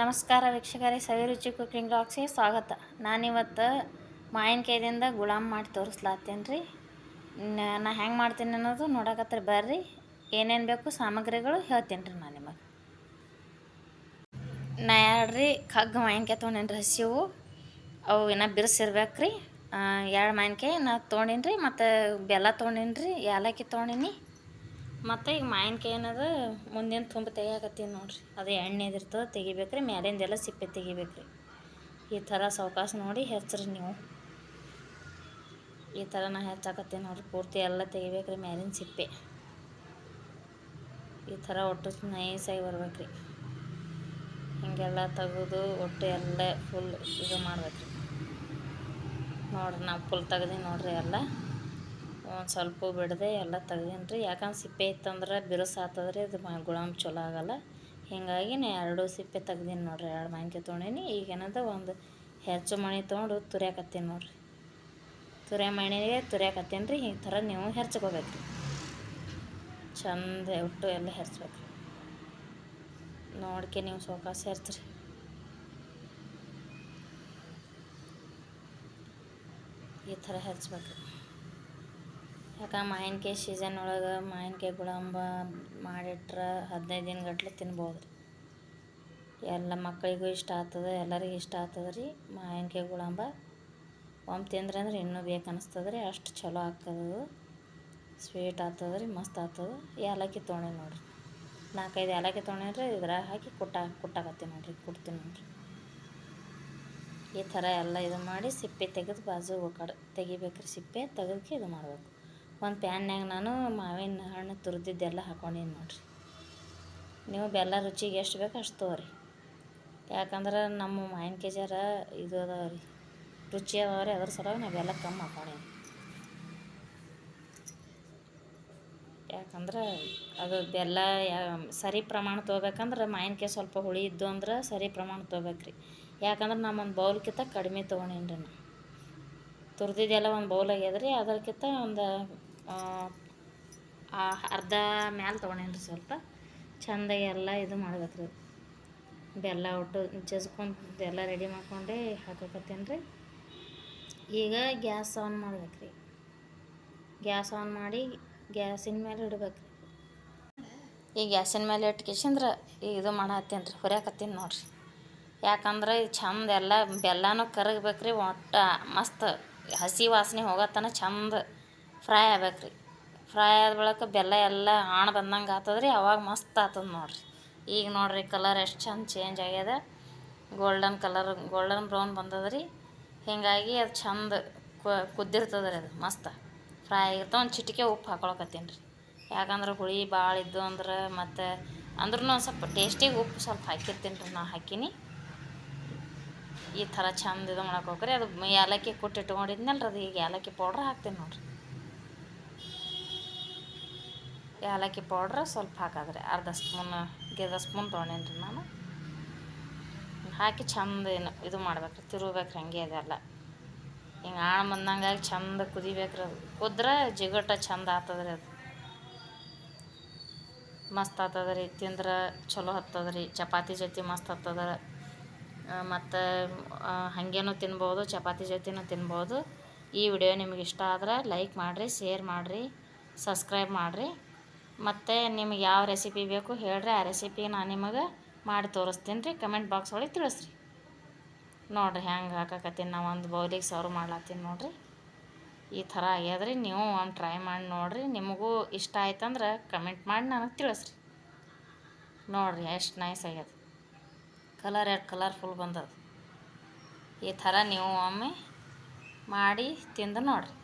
ನಮಸ್ಕಾರ ವೀಕ್ಷಕರೇ ಸವಿರುಚಿ ಕುಕ್ಕಿಂಗ್ ಬ್ಲಾಗ್ಸ್ಗೆ ಸ್ವಾಗತ. ನಾನಿವತ್ತು ಮಾವಿನಕಾಯ್ದಿಂದ ಗುಲಾಮ್ ಮಾಡಿ ತೋರಿಸ್ಲಾತ್ತೇನೆ ರೀ ನಾ ಹೆಂಗೆ ಮಾಡ್ತೀನಿ ಅನ್ನೋದು ನೋಡಕತ್ತರ ಬರ್ರಿ. ಏನೇನು ಬೇಕು ಸಾಮಗ್ರಿಗಳು ಹೇಳ್ತೀನಿ ರೀ ನಾನು ನಿಮಗೆ. ನಾ ಎರಡು ಕಗ್ಗ ಮಾವಿನಕಾಯಿ ತೊಗೊಂಡೇನು ರೀ ಹಸಿವು ಅವು ಇನ್ನೂ ಬಿರ್ಸಿರ್ಬೇಕು ರೀ ಎರಡು ಮಾವಿನಕಾಯಿ ನಾ ತೊಗೊಂಡೀನಿ ರೀ ಮತ್ತು ಬೆಲ್ಲ ತೊಗೊಂಡೀನಿ ರೀ ಏಲಕ್ಕಿ ತೊಗೊಂಡೀನಿ. ಮತ್ತು ಈಗ ಮಾವಿನ್ಕಾಯಿ ಏನದ ಮುಂದಿನ ತುಂಬ ತೆಗಿಯಾಕತ್ತೀನಿ ನೋಡಿರಿ. ಅದು ಎಣ್ಣೆದಿರ್ತದೆ ತೆಗಿಬೇಕು ರೀ ಮ್ಯಾಲಿಂದೆಲ್ಲ ಸಿಪ್ಪೆ ತೆಗಿಬೇಕು ರೀ ಈ ಥರ ಸಾವಕಾಶ ನೋಡಿ ಹೆಚ್ಚ್ರಿ ನೀವು. ಈ ಥರ ನಾ ಹೆಚ್ಚಾಕತ್ತೀನಿ ನೋಡಿರಿ. ಪೂರ್ತಿ ಎಲ್ಲ ತೆಗಿಬೇಕು ರೀ ಮ್ಯಾಲಿನ ಸಿಪ್ಪೆ. ಈ ಥರ ಒಟ್ಟು ನೈಸಾಗಿ ಬರ್ಬೇಕು ರೀ ಹೀಗೆಲ್ಲ ತೆಗೆದು ಒಟ್ಟು ಎಲ್ಲ ಫುಲ್ ಇದು ಮಾಡ್ಬೇಕು ರೀ ನೋಡ್ರಿ, ನಾವು ಫುಲ್ ತೆಗ್ದೀನಿ ನೋಡ್ರಿ ಎಲ್ಲ. ಒಂದು ಸ್ವಲ್ಪ ಬಿಡದೆ ಎಲ್ಲ ತೆಗ್ದೀನಿ ರೀ ಯಾಕಂದ್ರೆ ಸಿಪ್ಪೆ ಇತ್ತಂದ್ರೆ ಬಿರುಸು ಆಗ್ತದೆ ರೀ ಅದು ಗುಲಾಮ್ ಚಲೋ ಆಗೋಲ್ಲ. ಹೀಗಾಗಿ ನಾ ಎರಡು ಸಿಪ್ಪೆ ತೆಗ್ದೀನಿ ನೋಡಿರಿ, ಎರಡು ಮಾಂಕೆ ತೊಗೊಂಡೀನಿ. ಈಗ ಏನದ ಒಂದು ಹೆಚ್ಚು ಮಣಿ ತೊಗೊಂಡು ತುರಿಯಾಕತ್ತೀನಿ ನೋಡಿರಿ. ತುರಿಯ ಮಣಿಗೆ ತುರಿಯಾಕತ್ತೀನಿ ರೀ ಈ ಥರ ನೀವು ಹೆರ್ಚ್ಕೋಬೇಕು ರೀ ಚಂದ ಒಟ್ಟು ಎಲ್ಲ ಹೆರ್ಚ್ಬೇಕು ನೋಡ್ಕೆ ನೀವು ಸೋಕಾಸ ಹೆರ್ಚ್ರಿ. ಈ ಥರ ಹೆರ್ಚ್ಬೇಕು ಯಾಕೆ ಮಾವಿನ್ಕಾಯಿ ಸೀಸನ್ ಒಳಗೆ ಮಾವಿನ್ಕಾಯಿ ಗುಳಂಬ ಮಾಡಿಟ್ರೆ ಹದಿನೈದು ದಿನ ಗಟ್ಲೆ ತಿನ್ಬೋದು ರೀ ಎಲ್ಲ ಮಕ್ಕಳಿಗೂ ಇಷ್ಟ ಆಗ್ತದೆ, ಎಲ್ಲರಿಗೂ ಇಷ್ಟ ಆಗ್ತದೆ ರೀ ಮಾವಿನಕಾಯಿ ಗುಳಂಬ ಒಮ್ಮೆ ತಿಂದ್ರೆ ಅಂದ್ರೆ ಇನ್ನೂ ಬೇಕು ಅನಿಸ್ತದೆ ರೀ, ಅಷ್ಟು ಚಲೋ ಆಗ್ತದೆ ಸ್ವೀಟ್ ಆಗ್ತದೆ ರೀ, ಮಸ್ತ್ ಆಗ್ತದೆ. ಏಲಕ್ಕಿ ತೊಗೊಂಡೆ ನೋಡಿರಿ. ನಾಲ್ಕೈದು ಏಲಕ್ಕಿ ತೊಗೊಂಡ್ರೆ ಇದ್ರಾಗ ಹಾಕಿ ಕುಟ್ಟ, ಕುಟ್ಟಾಕತ್ತೀನಿ ನೋಡಿರಿ ಕುಡ್ತೀನಿ ನೋಡಿರಿ. ಈ ಥರ ಎಲ್ಲ ಇದು ಮಾಡಿ ಸಿಪ್ಪೆ ತೆಗೆದು ಬಾಜು ಕಡೆ ತೆಗಿಬೇಕು ರೀ ಸಿಪ್ಪೆ ತೆಗೆದಕ್ಕೆ ಇದು ಮಾಡಬೇಕು. ಒಂದು ಪ್ಯಾನ್ನಾಗ ನಾನು ಮಾವಿನ ಹಣ್ಣು ತುರಿದಿದ್ದೆಲ್ಲ ಹಾಕೊಂಡೀನಿ ನೋಡಿರಿ. ನೀವು ಬೆಲ್ಲ ರುಚಿಗೆ ಎಷ್ಟು ಬೇಕು ಅಷ್ಟು ತೊಗೊರಿ. ಯಾಕಂದ್ರೆ ನಮ್ಮ ಮಾವಿನಕಾಯಿ ಜರ ಇದು ಅದಾವ ರೀ. ರುಚಿ ಅದಾವ ರೀ, ಅದ್ರ ಸಲುವಾಗಿ ನಾವು ಬೆಲ್ಲ ಕಮ್ಮಿ ಹಾಕೊಂಡೀನಿ ಯಾಕಂದ್ರೆ ಅದು ಬೆಲ್ಲ ಸರಿ ಪ್ರಮಾಣ ತೊಗೋಬೇಕಂದ್ರೆ ಮಾವಿನಕಾಯಿ ಸ್ವಲ್ಪ ಹುಳಿ ಇದ್ದು ಅಂದ್ರೆ ಸರಿ ಪ್ರಮಾಣ ತೊಗೋಬೇಕು ರೀ ಯಾಕಂದ್ರೆ ನಮ್ಮ ಒಂದು ಬೌಲ್ಕಿಂತ ಕಡಿಮೆ ತೊಗೊಂಡೀನಿ ರೀ ತುರಿದಿದ್ದೆಲ್ಲ ಒಂದು ಬೌಲ್ ಆಗ್ಯದ ರೀ ಅದಕ್ಕಿಂತ ಒಂದು ಅರ್ಧ ಮ್ಯಾಲೆ ತೊಗೊಂಡೇನಿ ರೀ ಸ್ವಲ್ಪ ಚಂದ ಎಲ್ಲ ಇದು ಮಾಡ್ಬೇಕು ರೀ ಬೆಲ್ಲ ಒಟ್ಟು ಜಜ್ಕೊಂಡು ಎಲ್ಲ ರೆಡಿ ಮಾಡ್ಕೊಂಡೆ ಹಾಕಕತ್ತೀನಿ ರೀ ಈಗ ಗ್ಯಾಸ್ ಆನ್ ಮಾಡ್ಬೇಕು ರೀ ಗ್ಯಾಸ್ ಆನ್ ಮಾಡಿ ಗ್ಯಾಸಿನ ಮೇಲೆ ಇಡ್ಬೇಕು ರೀ ಈ ಗ್ಯಾಸಿನ ಮೇಲೆ ಇಟ್ಕೇಶಂದ್ರೆ ಇದು ಮಾಡತ್ತೀನಿ ರೀ ಹುರಿಯಾಕತ್ತೀನಿ ನೋಡಿರಿ. ಯಾಕಂದ್ರೆ ಚಂದ ಎಲ್ಲ ಬೆಲ್ಲನೂ ಕರಗಬೇಕು ರೀ ಒಟ್ಟು ಮಸ್ತ್ ಹಸಿ ವಾಸನೆ ಹೋಗತ್ತನ ಚಂದ. ಫ್ರೈ ಆಗ್ಬೇಕು ರೀ ಫ್ರೈ ಆದ ಬಳಿಕ ಬೆಲ್ಲ ಎಲ್ಲ ಆಣ ಬಂದಂಗೆ ಆಗ್ತದೆ ರೀ ಅವಾಗ ಮಸ್ತ್ ಆಗ್ತದೆ ನೋಡಿರಿ. ಈಗ ನೋಡಿರಿ ಕಲರ್ ಎಷ್ಟು ಚಂದ ಚೇಂಜ್ ಆಗ್ಯದ. ಗೋಲ್ಡನ್ ಕಲರ್ ಗೋಲ್ಡನ್ ಬ್ರೌನ್ ಬಂದದ ರೀ ಹೀಗಾಗಿ ಅದು ಚಂದ ಕುದ್ದಿರ್ತದೆ ರೀ ಅದು, ಮಸ್ತ್. ಫ್ರೈ ಆಗಿರ್ತಾವೆ ಒಂದು ಚಿಟಿಕೆ ಉಪ್ಪು ಹಾಕೊಳಕತ್ತೀನಿ ರೀ ಯಾಕಂದ್ರೆ ಹುಳಿ ಭಾಳ ಇದ್ದು ಅಂದ್ರೆ ಮತ್ತು ಅಂದ್ರೂ ಒಂದು ಸ್ವಲ್ಪ ಟೇಸ್ಟಿಗೆ ಉಪ್ಪು ಸ್ವಲ್ಪ ಹಾಕಿರ್ತೀನಿ ರೀ ನಾ ಹಾಕಿನಿ. ಈ ಥರ ಚಂದ ಇದು ಮಾಡಕ್ಕೆ ಹೋಗ್ರಿ ಅದು ಏಲಕ್ಕಿ ಕುಟ್ಟಿ ಇಟ್ಕೊಂಡಿದ್ನಲ್ಲ ರೀ ಅದು ಈಗ ಏಲಕ್ಕಿ ಪೌಡ್ರ್ ಹಾಕ್ತೀನಿ ನೋಡಿರಿ. ಏಲಕ್ಕಿ ಪೌಡ್ರ್ ಸ್ವಲ್ಪ ಹಾಕಿದ್ರೆ ಅರ್ಧ ಸ್ಪೂನ್ ಗೆದ ಸ್ಪೂನ್ ತೊಗೊಂಡೇನಿ ರೀ ನಾನು. ಹಾಕಿ ಚಂದ ಏನು ಇದು ಮಾಡ್ಬೇಕು ತಿರುಗ್ಬೇಕು ಹಂಗೆ ಅದೆಲ್ಲ ಹಿಂಗೆ ಆಳ ಬಂದಂಗಾಗಿ ಚಂದ ಕುದಿಬೇಕು ರೀ ಅದು. ಕುದ್ರೆ ಜಿಗಟ ಚಂದ ಆತದ್ರಿ ಅದು. ಮಸ್ತ್ ಆತದ್ರಿ ತಿಂದ್ರೆ ಚಲೋ ಹತ್ತದ ರೀ ಚಪಾತಿ ಜೊತೆ ಮಸ್ತ್ ಹತ್ತದ ಮತ್ತು ಹಾಗೇನೂ ತಿನ್ಬೋದು, ಚಪಾತಿ ಜೊತೆನೂ ತಿನ್ಬೋದು. ಈ ವಿಡಿಯೋ ನಿಮ್ಗೆ ಇಷ್ಟ ಆದ್ರೆ ಲೈಕ್ ಮಾಡಿರಿ ಶೇರ್ ಮಾಡಿರಿ ಸಬ್ಸ್ಕ್ರೈಬ್ ಮಾಡಿರಿ. ಮತ್ತು ನಿಮ್ಗೆ ಯಾವ ರೆಸಿಪಿ ಬೇಕು ಹೇಳ್ರಿ, ಆ ರೆಸಿಪಿ ನಾನು ನಿಮಗೆ ಮಾಡಿ ತೋರಿಸ್ತೀನಿ ರೀ ಕಮೆಂಟ್ ಬಾಕ್ಸ್ ಒಳಗೆ ತಿಳಿಸ್ರಿ. ನೋಡಿರಿ ಹೆಂಗೆ ಹಾಕಕತ್ತೀನಿ ನಾವು ಒಂದು ಬೌಲಿಗೆ ಸರ್ವ್ ಮಾಡ್ಲತ್ತೀನಿ ನೋಡಿರಿ. ಈ ಥರ ಆಗ್ಯದ್ರಿ, ನೀವು ಒಂದು ಟ್ರೈ ಮಾಡಿ ನೋಡಿರಿ, ನಿಮಗೂ ಇಷ್ಟ ಆಯ್ತಂದ್ರೆ ಕಮೆಂಟ್ ಮಾಡಿ ನನಗೆ ತಿಳಿಸ್ರಿ. ನೋಡಿರಿ ಎಷ್ಟು ನೈಸ್ ಆಗ್ಯದ. ಕಲರ್ ಎರಡು ಕಲರ್ಫುಲ್ ಬಂದದ. ಈ ಥರ ನೀವು ಒಮ್ಮೆ ಮಾಡಿ ತಿಂದು ನೋಡಿರಿ.